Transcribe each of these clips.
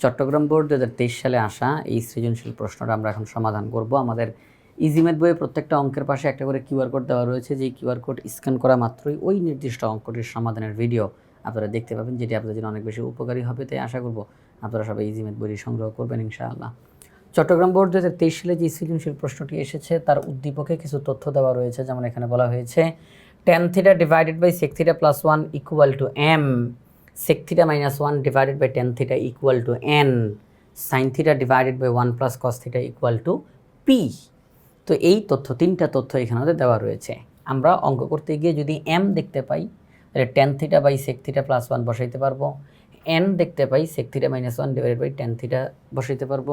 Chittagong board দু হাজার তেইশ সালে আসা এই সৃজনশীল প্রশ্নটা আমরা এখন সমাধান করব। আমাদের ইজিমেট বইয়ে প্রত্যেকটা অঙ্কের পাশে একটা করে কিউআর কোড দেওয়া রয়েছে। যে কিউআর কোড স্ক্যান করা মাত্রই ওই নির্দিষ্ট অঙ্কটির সমাধানের ভিডিও আপনারা দেখতে পাবেন, যেটি আপনাদের জন্য অনেক বেশি উপকারী হবে তাই আশা করব আপনারা সবাই ইজিমেট বইটি সংগ্রহ করবেন ইনশাআল্লাহ। চট্টগ্রাম বোর্ড দু হাজার তেইশ সালে যে সৃজনশীল প্রশ্নটি এসেছে, তার উদ্দীপকে কিছু তথ্য দেওয়া রয়েছে। যেমন এখানে বলা হয়েছে tan theta divided by sec theta plus one equal to M sec theta minus 1 divided by tan theta equal to n sin theta divided by 1 plus cos theta equal to p তো এই তথ্য তিনটা তথ্য এখানে দেওয়া রয়েছে আমরা অঙ্ক করতে গিয়ে যদি m দেখতে পাই তাহলে tan theta by sec theta plus one বসাইতে পারব n দেখতে পাই sec theta minus one divided by tan theta বসাইতে পারব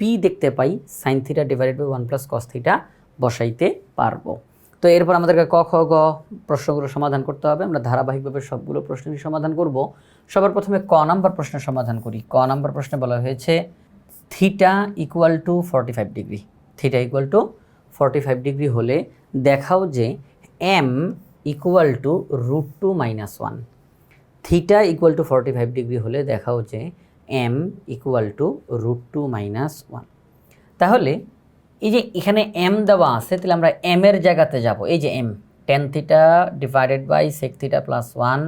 p দেখতে পাই sin theta divided by one plus cos theta বসাইতে পারব তো এরপর আমাদেরকে ক, খ, গ প্রশ্নগুলো সমাধান করতে হবে। আমরা ধারাবাহিকভাবে সবগুলো প্রশ্নেরই সমাধান করব। সবার প্রথমে ক নাম্বার প্রশ্নের সমাধান করি। ক নাম্বার প্রশ্নে বলা হয়েছে, theta equal to forty five degree. Theta equal to forty five degree হলে দেখাও যে M equal to root two minus one. Theta equal to forty five degree হলে দেখাও যে M equal to root two minus one. তাহলে এই যে এখানে এম দেওয়া আছে, তাহলে আমরা এম এর জায়গাতে যাব। এই যে M tan theta divided by sec theta plus one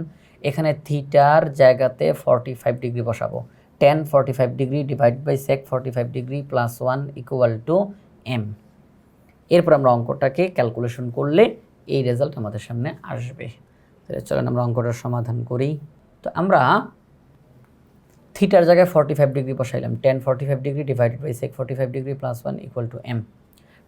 এখানে থিটার জায়গাতে ফর্টি ফাইভ ডিগ্রি বসাবো। Tan forty five degree divide by sec forty five degree plus one equal to M এরপর আমরা অঙ্কটাকে ক্যালকুলেশন করলে এই রেজাল্ট আমাদের সামনে আসবে। তাহলে চলেন আমরা অঙ্কটার সমাধান করি। তো আমরা থিটার জায়গায় forty five degree বসাইলাম। Tan forty five degree divided by sec forty five degree plus one equal to M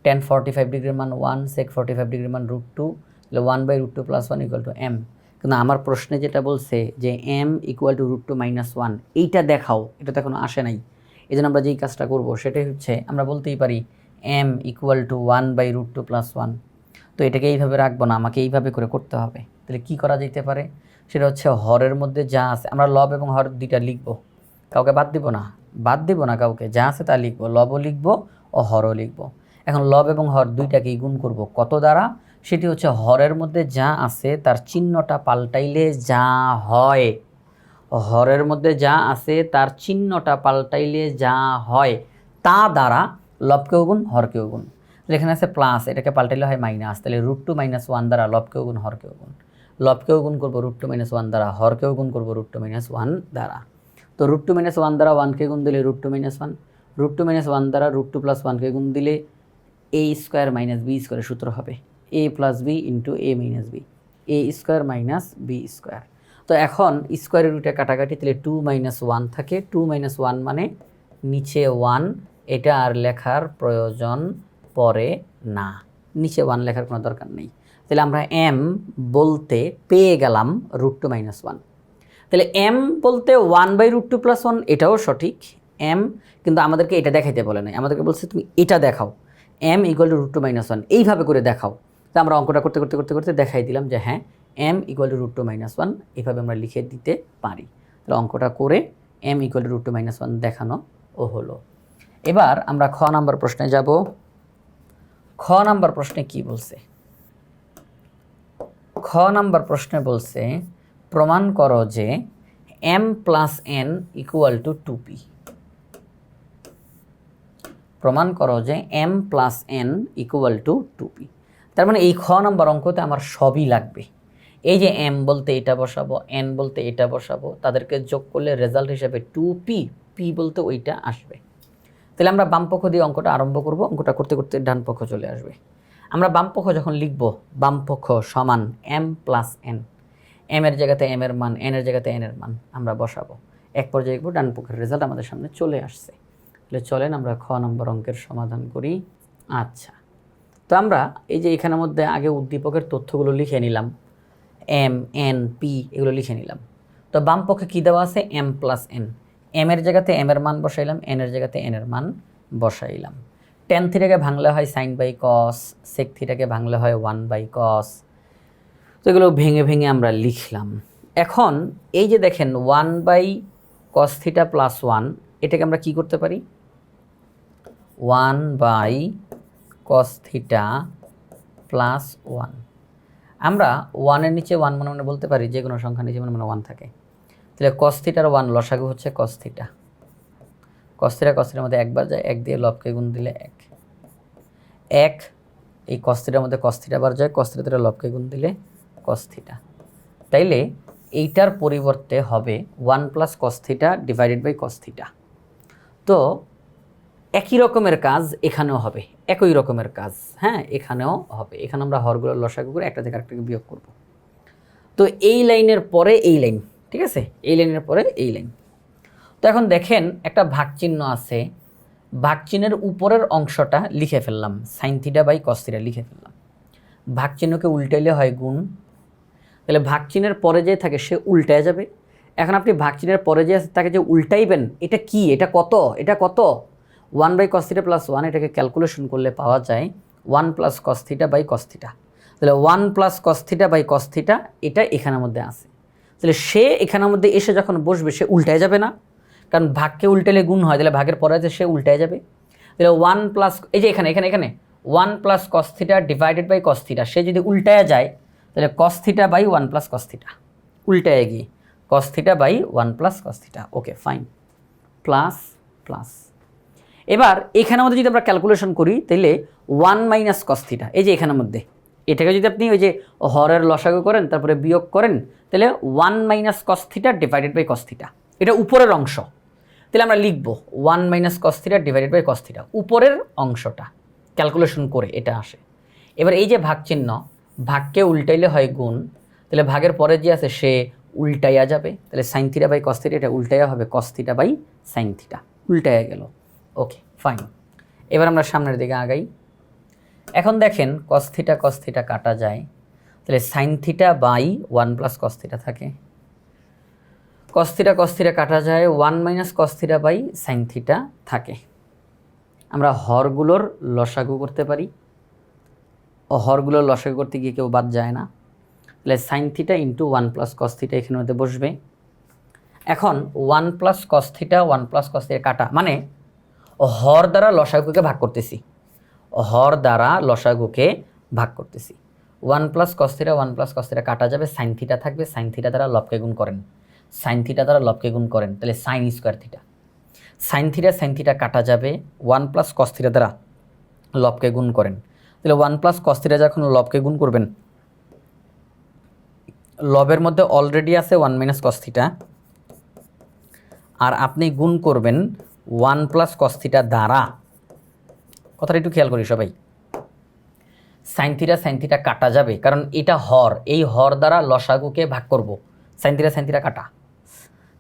tan forty five ডিগ্রির মান ওয়ান সেক ফর্টি ফাইভ ডিগ্রির মান রুট টু তাহলে one by root two plus one equal to M কিন্তু আমার প্রশ্নে যেটা বলছে যে M equal to root two minus one এইটা দেখাও, এটা তো এখনও আসে নাই। এই জন্য আমরা যেই কাজটা করব, সেটাই হচ্ছে আমরা বলতেই পারি M equal to one by root two plus one তো এটাকে এইভাবে রাখব না, আমাকে এইভাবে করে করতে হবে। তাহলে কি করা যেতে পারে? সেটা হচ্ছে হরের মধ্যে যা আছে, আমরা লব এবং হর দুইটা লিখব। কাউকে বাদ দিব না। বাদ দিব না কাউকে। যা আছে তা লিখব। লবও লিখব ও হরও লিখব। এখন লব এবং হর দুইটাকেই গুণ করব কত দ্বারা? সেটি হচ্ছে হরের মধ্যে যা আছে তার চিহ্নটা পাল্টাইলে যা হয়। হরের মধ্যে যা আছে তার চিহ্নটা পাল্টাইলে যা হয়, তা দ্বারা লবকেও গুণ, হরকেও গুণ। এখানে আছে প্লাস এটাকে পাল্টাইলে হয় মাইনাস তাহলে রুট টু মাইনাস ওয়ান দ্বারা লবকেও গুণ, হরকেও গুণ। লবকেও গুণ করব রুট টু মাইনাস ওয়ান দ্বারা, হরকেও গুণ করব রুট টু মাইনাস ওয়ান দ্বারা। তো রুট টু মাইনাস ওয়ান দ্বারা ওয়ানকে গুণ দিলে root two minus one root two minus one দ্বারা রুট টু প্লাস ওয়ানকে গুণ দিলে এ স্কোয়ার মাইনাস বি স্কোয়ারের সূত্র হবে। A plus B into A minus B A square minus B square তো এখন স্কোয়ারের রুটে কাটাকাটি, তাহলে টু মাইনাস ওয়ান থাকে। টু মাইনাস ওয়ান মানে নিচে ওয়ান এটা আর লেখার প্রয়োজন পড়ে না। নিচে ওয়ান লেখার কোনো দরকার নেই। তাহলে আমরা এম বলতে পেয়ে গেলাম রুট টু মাইনাস ওয়ান তাহলে এম বলতে one by root two plus one এটাও সঠিক। এম কিন্তু আমাদেরকে এটা দেখাইতে বলে নাই। আমাদেরকে বলছে, তুমি এটা দেখাও। M equal to root two minus one এইভাবে করে দেখাও। তো আমরা অঙ্কটা করতে করতে করতে করতে দেখাই দিলাম যে হ্যাঁ M equal to root two minus one এইভাবে আমরা লিখে দিতে পারি। তাহলে অঙ্কটা করে M equal to root two minus one দেখানো ও হলো। এবার আমরা খ নাম্বার প্রশ্নে যাব। খ নাম্বার প্রশ্নে কি বলছে? খ নাম্বার প্রশ্নে বলছে প্রমাণ করো যে M plus N equal to two P প্রমাণ করো যে M plus N equal to two P তার মানে এই খ নাম্বার অঙ্কতে আমার সবই লাগবে। এই যে এম বলতে এটা বসাবো এন বলতে এটা বসাবো, তাদেরকে যোগ করলে রেজাল্ট হিসেবে টু পি পি বলতে ওইটা আসবে। তাহলে আমরা বাম পক্ষ দিয়ে অঙ্কটা আরম্ভ করব, অঙ্কটা করতে করতে ডান পক্ষ চলে আসবে। আমরা বাম পক্ষ যখন লিখব, বাম পক্ষ সমান এম প্লাস এন এম এর জায়গাতে এম এর মান এন এর জায়গাতে এন এর মান আমরা বসাবো। এক পর্যায়ে লিখব ডান পক্ষের রেজাল্ট আমাদের সামনে চলে আসছে। তাহলে চলেন আমরা খ নম্বর অঙ্কের সমাধান করি। আচ্ছা তো আমরা এই যে এখানের মধ্যে আগে উদ্দীপকের তথ্যগুলো লিখে নিলাম। এম এন পি এগুলো লিখে নিলাম। তো বাম পক্ষে কী দেওয়া আছে? এম প্লাস এন এম এর জায়গাতে এম এর মান বসাইলাম এন এর জায়গাতে এন এর মান বসাইলাম। টেন থিটাকে ভাঙলে হয় সাইন বাই কস সেক থিটাকে ভাঙলে হয় ওয়ান বাই কস তো এগুলো ভেঙে ভেঙে আমরা লিখলাম। এখন এই যে দেখেন one by cos theta plus one এটাকে আমরা কি করতে পারি? One by cos theta plus one আমরা ওয়ানের নিচে ওয়ান মনে মনে বলতে পারি, যে কোনো সংখ্যা নিচে মনে মনে ওয়ান থাকে। তাহলে কস থিটার ওয়ান লসাগু হচ্ছে কস থিটা কস্তিটার মধ্যে একবার যায়, এক দিয়ে লবকে গুণ দিলে এক। এক, এই কস্তিটার মধ্যে কস্তিটা বার যায় কস্তিটা দ্বারা লবকে গুণ দিলে কস্থিটা তাইলে এইটার পরিবর্তে হবে one plus cos theta divided by cos theta তো একই রকমের কাজ এখানেও হবে, একই রকমের কাজ হ্যাঁ এখানেও হবে। এখানে আমরা হরগুলো লসাগু করে একটা থেকে আরেকটাকে বিয়োগ করব। তো এই লাইনের পরে এই লাইন, ঠিক আছে? এই লাইনের পরে এই লাইন। তো এখন দেখেন একটা ভাগ চিহ্ন আছে ভাগ চিহ্নের উপরের অংশটা লিখে ফেললাম সাইন থিটা বাই কস্তিটা লিখে ফেললাম। ভাগ চিহ্নকে উল্টাইলে হয় গুণ তাহলে ভাগ চিহ্নের পরে যে থাকে, সে উল্টায় যাবে। এখন আপনি ভাগ চিহ্নের পরে যে তাকে যে উল্টাইবেন, এটা কি? এটা কত? এটা কত? One by cos theta plus one এটাকে ক্যালকুলেশন করলে পাওয়া যায় one plus cos theta by cos theta তাহলে one plus cos theta by cos theta এটা এখানের মধ্যে আছে। তাহলে সে এখানের মধ্যে এসে যখন বসবে, সে উল্টায় যাবে না। কারণ ভাগকে উল্টালে গুণ হয়, তাহলে ভাগের পরে আছে, সে উল্টায় যাবে। তাহলে ওয়ান প্লাস এই যে এখানে এখানে এখানে। One plus cos theta divided by cos theta সে যদি উল্টায় যায় তাহলে cos theta by one plus cos theta উল্টায় গিয়ে cos theta by one plus cos theta okay fine plus plus এবার এখানের মধ্যে যদি আমরা ক্যালকুলেশন করি, তাহলে ওয়ান মাইনাস কস্থিটা এই যে এখানের মধ্যে। এটাকে যদি আপনি ওই যে হরের লসাগু করেন, তারপরে বিয়োগ করেন, তাহলে one minus cos theta divided by cos theta এটা উপরের অংশ। তাহলে আমরা লিখব one minus cos theta divided by cos theta উপরের অংশটা। ক্যালকুলেশন করে এটা আসে। এবার এই যে ভাগ চিহ্ন ভাগকে উল্টাইলে হয় গুণ। তাহলে ভাগের পরে যে আছে সে উল্টাইয়া যাবে। তাহলে সাইন থিটা বাই কস্থিটা এটা উল্টাইয়া হবে cos theta by sine theta উল্টাইয়া গেল। ওকে ফাইন এবার আমরা সামনের দিকে আগাই। এখন দেখেন কস্থিটা কস্থিটা কাটা যায়। তাহলে sine theta by one plus cos theta থাকে। কস্থিটা কস্থিটা কাটা যায় one minus cos theta by sine theta থাকে। আমরা হরগুলোর লসাগু করতে পারি। ও হরগুলোর লসাগু করতে গিয়ে কেউ বাদ যায় না। তাহলে sine theta into one plus cos theta এখানের মধ্যে বসবে। এখন one plus cos theta one plus cos theta কাটা। মানে হর দ্বারা লসাগুকে ভাগ করতেছি। হর দ্বারা লসাগুকে ভাগ করতেছি। One plus cos theta one plus cos theta কাটা যাবে সাইন থিটা থাকবে সাইন থিটা দ্বারা লবকে গুণ করেন। সাইন থিটা দ্বারা লবকে গুণ করেন, তাহলে sine square theta sine theta sine theta কাটা যাবে ওয়ান প্লাস কস্থিটা দ্বারা লবকে গুণ করেন। তাহলে ওয়ান প্লাস কস্থিটা যখন লবকে গুণ করবেন। লবের মধ্যে অলরেডি আছে ওয়ান মাইনাস কস্থিটা আর আপনি গুণ করবেন ওয়ান প্লাস কস্থিটা দ্বারা। কথাটা একটু খেয়াল করি সবাই। সাইন থিটা সাইন থিটা কাটা যাবে, কারণ এটা হর। এই হর দ্বারা লসাগুকে ভাগ করব। সাইন থিটা সাইন থিটা কাটা।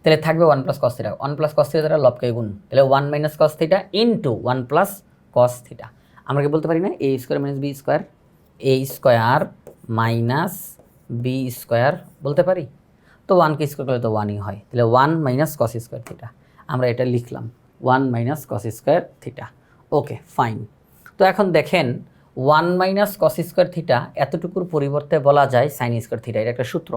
তাহলে থাকবে one plus cos theta one plus cos theta দ্বারা লবকে গুণ। তাহলে one minus cos theta into one plus cos theta আমরা কি বলতে পারি না? A square minus B square A square minus B square বলতে পারি? তো ওয়ানকে স্কোয়ার করলে তো ওয়ানই হয়। তাহলে one minus cos square theta আমরা এটা লিখলাম। One minus cos square theta okay fine তো এখন দেখেন one minus cos square theta এতটুকুর পরিবর্তে বলা যায় সাইন স্কোয়ার থিটা এটা একটা সূত্র।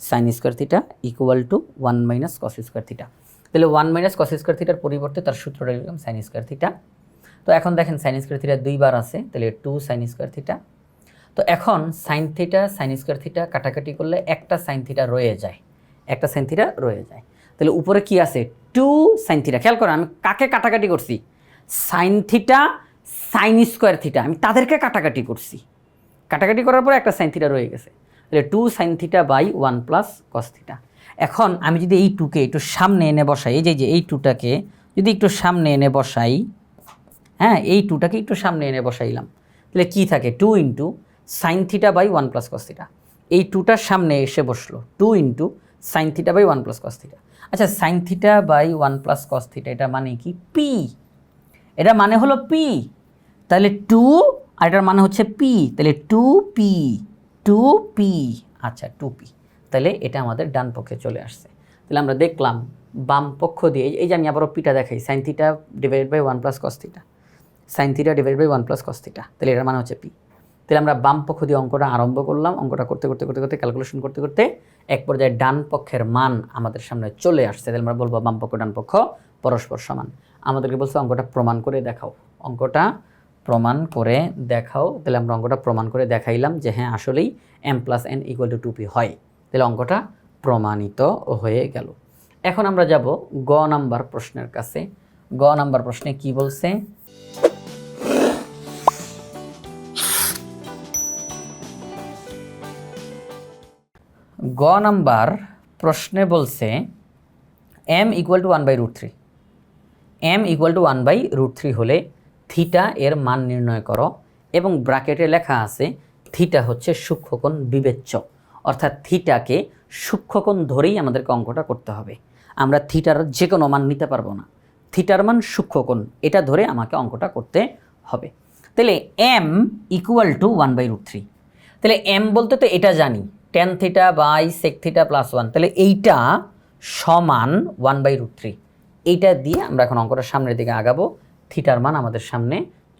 Sine square theta equal to one minus cos square theta তাহলে ওয়ান মাইনাস কস স্কোয়ার থিটার পরিবর্তে তার সূত্রটা লিখলাম সাইন স্কোয়ার থিটা তো এখন দেখেন সাইন স্কোয়ার থিটা দুইবার আছে, তাহলে টু সাইন স্কোয়ার থিটা তো এখন sine theta sine square theta কাটাকাটি করলে একটা সাইন থিটা রয়ে যায়, একটা সাইন থিটা রয়ে যায়। তাহলে উপরে কি আছে? টু সাইন থিটা খেয়াল করেন আমি কাকে কাটাকাটি করছি? Sine theta sine square theta আমি তাদেরকে কাটাকাটি করছি। কাটাকাটি করার পরে একটা সাইন থিটা রয়ে গেছে। তাহলে two sine theta by one plus cos theta এখন আমি যদি এই টুকে একটু সামনে এনে বসাই, এই যে, এই টুটাকে যদি একটু সামনে এনে বসাই হ্যাঁ এই টুটাকে একটু সামনে এনে বসাইলাম। তাহলে কি থাকে? Two into sine theta by one plus cos theta এই টুটার সামনে এসে বসল। Two into sine theta by one plus cos theta আচ্ছা sine theta by one plus cos theta এটা মানে কি? পি এটা মানে হলো পি তাহলে টু আর এটার মানে হচ্ছে পি তাহলে টু পি টু পি আচ্ছা টু পি তাহলে এটা আমাদের ডান পক্ষে চলে আসছে। তাহলে আমরা দেখলাম বাম পক্ষ দিয়ে, এই যে আমি আবারও পিটা দেখাই sine theta divide by one plus cos theta sine theta divide by one plus cos theta তাহলে এটার মানে হচ্ছে পি তাহলে আমরা বাম পক্ষ দিয়ে অঙ্কটা আরম্ভ করলাম। অঙ্কটা করতে করতে করতে করতে ক্যালকুলেশন করতে করতে এক পর্যায়ে ডান পক্ষের মান আমাদের সামনে চলে আসছে। তাহলে আমরা বলব বাম পক্ষ, ডান পক্ষ পরস্পর সমান। আমাদেরকে বলছে অঙ্কটা প্রমাণ করে দেখাও। অঙ্কটা প্রমাণ করে দেখাও। তাহলে আমরা অঙ্কটা প্রমাণ করে দেখাইলাম যে হ্যাঁ আসলেই M plus N equal to two P হয়। তাহলে অঙ্কটা প্রমাণিত হয়ে গেল। এখন আমরা যাব গ নাম্বার প্রশ্নের কাছে। গ নাম্বার প্রশ্নে কি বলছে? গ নাম্বার প্রশ্নে বলছে M equal to one by root three M equal to one by root three হলে থিটা এর মান নির্ণয় করো এবং ব্র্যাকেটে লেখা আছে থিটা হচ্ছে সূক্ষ্মকোণ বিবেচ্য। অর্থাৎ থিটাকে সূক্ষ্মকোণ ধরেই আমাদেরকে অঙ্কটা করতে হবে। আমরা থিটার যে কোনো মান নিতে পারব না। থিটার মান সূক্ষ্মকোণ, এটা ধরে আমাকে অঙ্কটা করতে হবে। তাহলে M equal to one by root three তাহলে এম বলতে তো এটা জানি tan theta by sec theta plus one তাহলে এইটা সমান ওয়ান বাই রুট থ্রি এইটা দিয়ে আমরা এখন অঙ্কটা সামনের দিকে আগাবো। থিটার মান আমাদের সামনে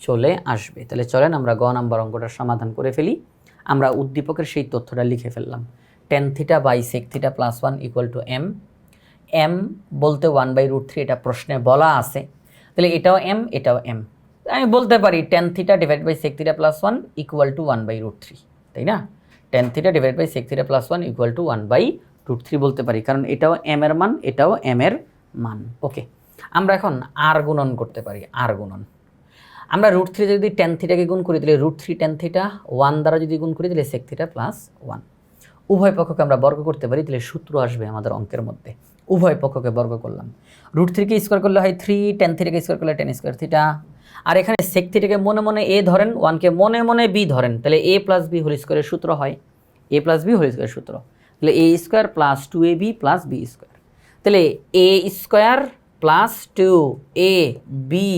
চলে আসবে। তাহলে চলেন আমরা গ নাম্বার অঙ্কটার সমাধান করে ফেলি। আমরা উদ্দীপকের সেই তথ্যটা লিখে ফেললাম। Tan theta by sec theta plus one equal to M M বলতে ওয়ান বাই রুট থ্রি এটা প্রশ্নে বলা আছে। তাহলে এটাও এম এটাও এম আমি বলতে পারি tan theta divide by sec theta plus one equal to one by root three তাই না? Tan theta divide by sec theta plus one equal to one by root three বলতে পারি। কারণ এটাও এম এর মান, এটাও এম এর মান। ওকে আমরা এখন আর গুণন করতে পারি আর গুণন। আমরা রুট থ্রি যদি টেন থিটাকে গুণ করি, তাহলে root three tan theta one দ্বারা যদি গুণ করি, তাহলে সেক থিটা প্লাস ওয়ান উভয় পক্ষকে আমরা বর্গ করতে পারি, তাহলে সূত্র আসবে আমাদের অঙ্কের মধ্যে। উভয় পক্ষকে বর্গ করলাম। রুট থ্রিকে স্কোয়ার করলে হয় থ্রি টেন থিটাকে স্কোয়ার করলে টেন স্কোয়ার থিটা আর এখানে সেক থিটাকে মনে মনে এ ধরেন ওয়ানকে মনে মনে বি ধরেন, তাহলে এ প্লাস বি হোল স্কোয়ারের সূত্র হয়। এ প্লাস বি হোল স্কোয়ারের সূত্র। তাহলে A square plus two A B plus B square তাহলে A square plus two A B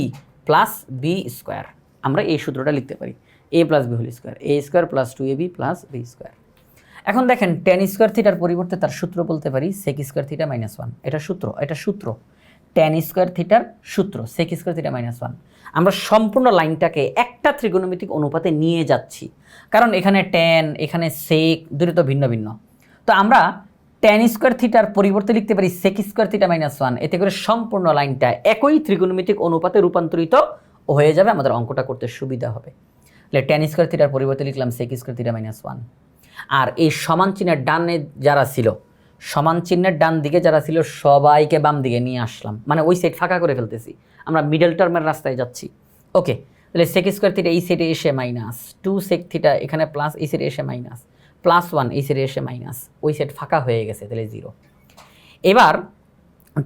plus B square আমরা এই সূত্রটা লিখতে পারি। A plus B whole square A square plus two A B plus B square এখন দেখেন ten square থিটার পরিবর্তে তার সূত্র বলতে পারি sec square theta minus one এটা সূত্র এটা সূত্র। টেন স্কোয়ার থিটার সূত্র sec square theta minus one আমরা সম্পূর্ণ লাইনটাকে একটা ত্রিকোণমিতিক অনুপাতে নিয়ে যাচ্ছি। কারণ এখানে টেন এখানে সেক দুটো তো ভিন্ন ভিন্ন। তো আমরা টেন স্কোয়ার থিটার পরিবর্তে লিখতে পারি sec square theta minus one এতে করে সম্পূর্ণ লাইনটা একই ত্রিকোণমিতিক অনুপাতে রূপান্তরিত হয়ে যাবে, আমাদের অঙ্কটা করতে সুবিধা হবে। তাহলে টেন স্কোয়ার থিটার পরিবর্তে লিখলাম sec square theta minus one আর এই সমান চিহ্নের ডানে যারা ছিল সমান চিহ্নের ডান দিকে যারা ছিল, সবাইকে বাম দিকে নিয়ে আসলাম। মানে ওই সেট ফাঁকা করে ফেলতেছি। আমরা মিডল টার্মের রাস্তায় যাচ্ছি। ওকে তাহলে সেক স্কোয়ার থিটা এই সাইডে এসে মাইনাস টু সেক থিটা এখানে প্লাস এই সাইডে এসে মাইনাস প্লাস ওয়ান এই সাইডে এসে মাইনাস ওই সেট ফাঁকা হয়ে গেছে, তাহলে জিরো এবার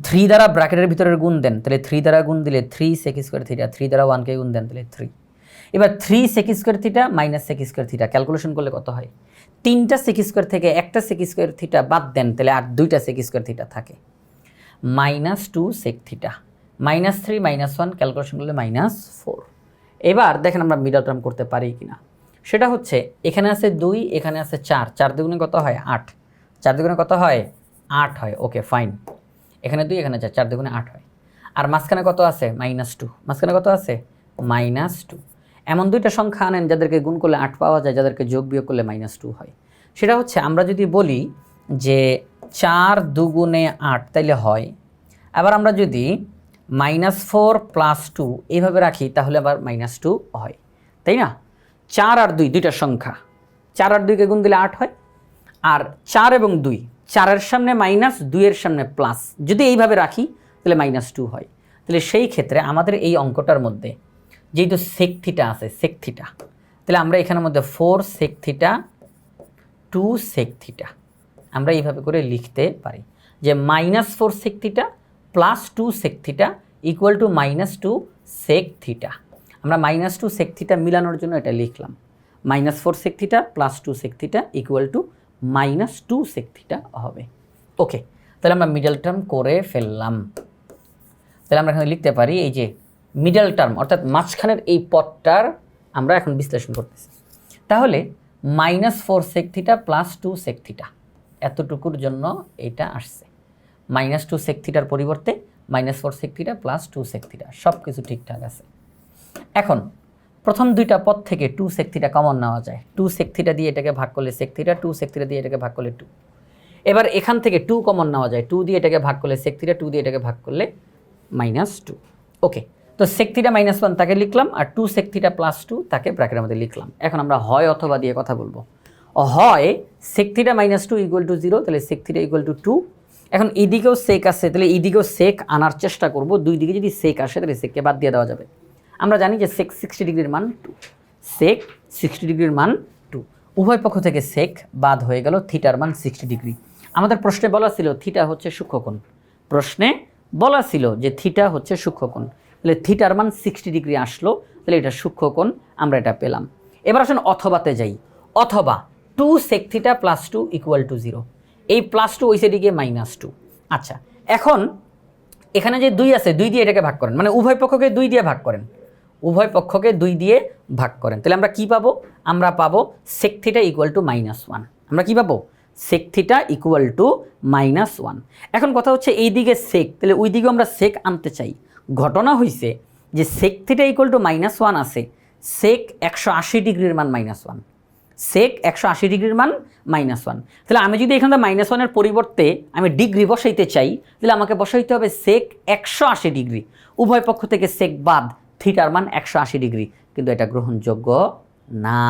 থ্রি দ্বারা ব্র্যাকেটের ভিতরের গুণ দেন। তাহলে থ্রি দ্বারা গুণ দিলে three sec square theta three দ্বারা ওয়ানকে গুণ দেন, তাহলে থ্রি এবার three sec square theta minus sec square theta calculation করলে কত হয়? তিনটা সেক স্কোয়ার থেকে একটা সেক স্কোয়ার থিটা বাদ দেন, তাহলে আর দুইটা সেক স্কোয়ার থিটা থাকে। Minus two sec theta minus three minus one calculation করলে মাইনাস ফোর এবার দেখেন আমরা মিডল টার্ম করতে পারি কি না সেটা হচ্ছে, এখানে আছে দুই, এখানে আছে চার। চার দুগুণে কত হয়? আট। চার দুগুণে কত হয়? আট হয়। ওকে ফাইন এখানে দুই, এখানে চার। চার দুগুণে আট হয়। আর মাঝখানে কত আছে? মাইনাস টু মাঝখানে কত আছে? মাইনাস টু এমন দুইটা সংখ্যা আনেন যাদেরকে গুণ করলে আট পাওয়া যায়, যাদেরকে যোগ বিয়োগ করলে মাইনাস টু হয়। সেটা হচ্ছে, আমরা যদি বলি যে চার দুগুণে আট তাইলে হয়, আবার আমরা যদি মাইনাস ফোর প্লাস টু এইভাবে রাখি, তাহলে আবার মাইনাস টু হয়, তাই না? চার আর দুই, দুইটা সংখ্যা। চার আর দুইকে গুণ দিলে আট হয়, আর চার এবং দুই, চারের সামনে মাইনাস দুইয়ের সামনে প্লাস যদি এইভাবে রাখি, তাহলে মাইনাস টু হয়। তাহলে সেই ক্ষেত্রে আমাদের এই অঙ্কটার মধ্যে যেহেতু সেক থিটা আছে সেক থিটা তাহলে আমরা এখানের মধ্যে four sec theta two sec theta আমরা এইভাবে করে লিখতে পারি। যে minus four sec theta plus two sec theta equal to minus two sec theta আমরা মাইনাস টু সেক থিটা মিলানোর জন্য এটা লিখলাম। Minus four sec theta plus two sec theta equal to minus two sec theta হবে। Okay তাহলে আমরা middle term করে ফেললাম। তাহলে আমরা এখানে লিখতে পারি এই যে মিডল টার্ম অর্থাৎ মাঝখানের এই পথটার আমরা এখন বিশ্লেষণ করতেছি। তাহলে minus four sec theta plus two sec theta এতটুকুর জন্য এটা আসছে। মাইনাস টু সেক থিটার পরিবর্তে minus four sec theta plus two sec theta সব কিছু ঠিকঠাক আছে। এখন, প্রথম দুইটা পদ থেকে টু সেক থিটা কমন নেওয়া যায়। টু সেক থিটা দিয়ে এটাকে ভাগ করলে sec theta two sec theta দিয়ে এটাকে ভাগ করলে টু এবার এখান থেকে টু কমন নেওয়া যায়। টু দিয়ে এটাকে ভাগ করলে সেক থিটা টু দিয়ে এটাকে ভাগ করলে মাইনাস টু ওকে তো সেক মাইনাস ওয়ান তাকে লিখলাম আর টু সেক প্লাস টু তাকে ব্র্যাকেটের মধ্যে লিখলাম। এখন আমরা হয় অথবা দিয়ে কথা বলব। হয় sec minus two equal to zero তাহলে sec theta equal to two এখন এদিকেও সেক আসে তাহলে এদিকেও সেক আনার চেষ্টা করব। দুই দিকে যদি সেক আসে, তাহলে সেককে বাদ দিয়ে দেওয়া যাবে। আমরা জানি যে সেক সিক্সটি ডিগ্রির মান টু সেক সিক্সটি ডিগ্রির মান টু উভয় পক্ষ থেকে সেক বাদ হয়ে গেল থিটার মান সিক্সটি ডিগ্রি আমাদের প্রশ্নে বলা ছিল থিটা হচ্ছে সূক্ষ্মকোণ। প্রশ্নে বলা ছিল যে থিটা হচ্ছে সূক্ষ্মকোণ। তাহলে থিটার মান সিক্সটি ডিগ্রি আসলো, তাহলে এটা সূক্ষ্মকোণ আমরা এটা পেলাম। এবার আসুন অথবাতে যাই। অথবা two sec theta plus two equal to zero এই প্লাস টু ওই সাইডে গিয়ে মাইনাস টু আচ্ছা এখন এখানে যে দুই আছে, দুই দিয়ে এটাকে ভাগ করেন। মানে উভয় পক্ষকে দুই দিয়ে ভাগ করেন। উভয় পক্ষকে দুই দিয়ে ভাগ করেন। তাহলে আমরা কি পাবো? আমরা পাবো sec theta equal to minus one আমরা কি পাবো? Sec theta equal to minus one এখন কথা হচ্ছে এই দিকে সেক তাহলে ওই দিকে আমরা সেক আনতে চাই। ঘটনা হয়েছে যে sec theta equal to minus one আছে। সেক একশো আশি ডিগ্রির মান মাইনাস ওয়ান সেক একশো আশি ডিগ্রির মান মাইনাস ওয়ান তাহলে আমি যদি এখানে মাইনাস ওয়ানের পরিবর্তে আমি ডিগ্রি বসাইতে চাই, তাহলে আমাকে বসাইতে হবে সেক একশো আশি ডিগ্রি। উভয় পক্ষ থেকে সেক বাদ থিটার মান একশো আশি ডিগ্রি। কিন্তু এটা গ্রহণযোগ্য না।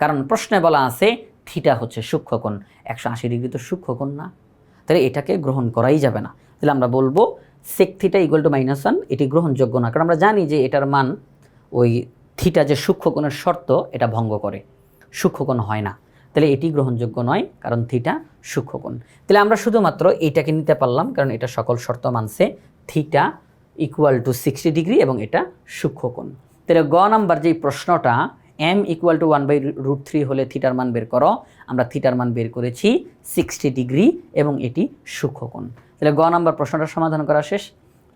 কারণ প্রশ্নে বলা আছে থিটা হচ্ছে সূক্ষ্মকোণ। একশো আশি ডিগ্রি তো সূক্ষ্মকোণ না। তাহলে এটাকে গ্রহণ করাই যাবে না। তাহলে আমরা বলব sec theta equal to minus one এটি গ্রহণযোগ্য না। কারণ আমরা জানি যে এটার মান ওই থিটা যে সূক্ষ্মকোণের শর্ত, এটা ভঙ্গ করে। সূক্ষ্মকোণ হয় না। তাহলে এটি গ্রহণযোগ্য নয়, কারণ থিটা সূক্ষ্মকোণ। তাহলে আমরা শুধুমাত্র এইটাকে নিতে পারলাম, কারণ এটা সকল শর্ত মানছে theta equal to sixty degree এবং এটা সূক্ষ্মকোণ। তাহলে গ নাম্বার যেই প্রশ্নটা M equal to one by root three হলে থিটার মান বের করো। আমরা থিটার মান বের করেছি সিক্সটি ডিগ্রি এবং এটি সূক্ষ্মকোণ। তাহলে গ নাম্বার প্রশ্নটা সমাধান করা শেষ।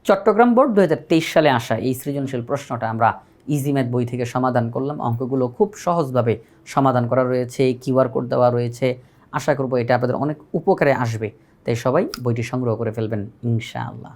চট্টগ্রাম বোর্ড দু হাজার তেইশ সালে আসা এই সৃজনশীল প্রশ্নটা আমরা ইজি ম্যাথ বই থেকে সমাধান করলাম। অঙ্কগুলো খুব সহজভাবে সমাধান করা রয়েছে কিউআর কোড দেওয়া রয়েছে। আশা করব এটা আপনাদের অনেক উপকারে আসবে। তাই সবাই বইটি সংগ্রহ করে ফেলবেন, ইনশাআল্লাহ।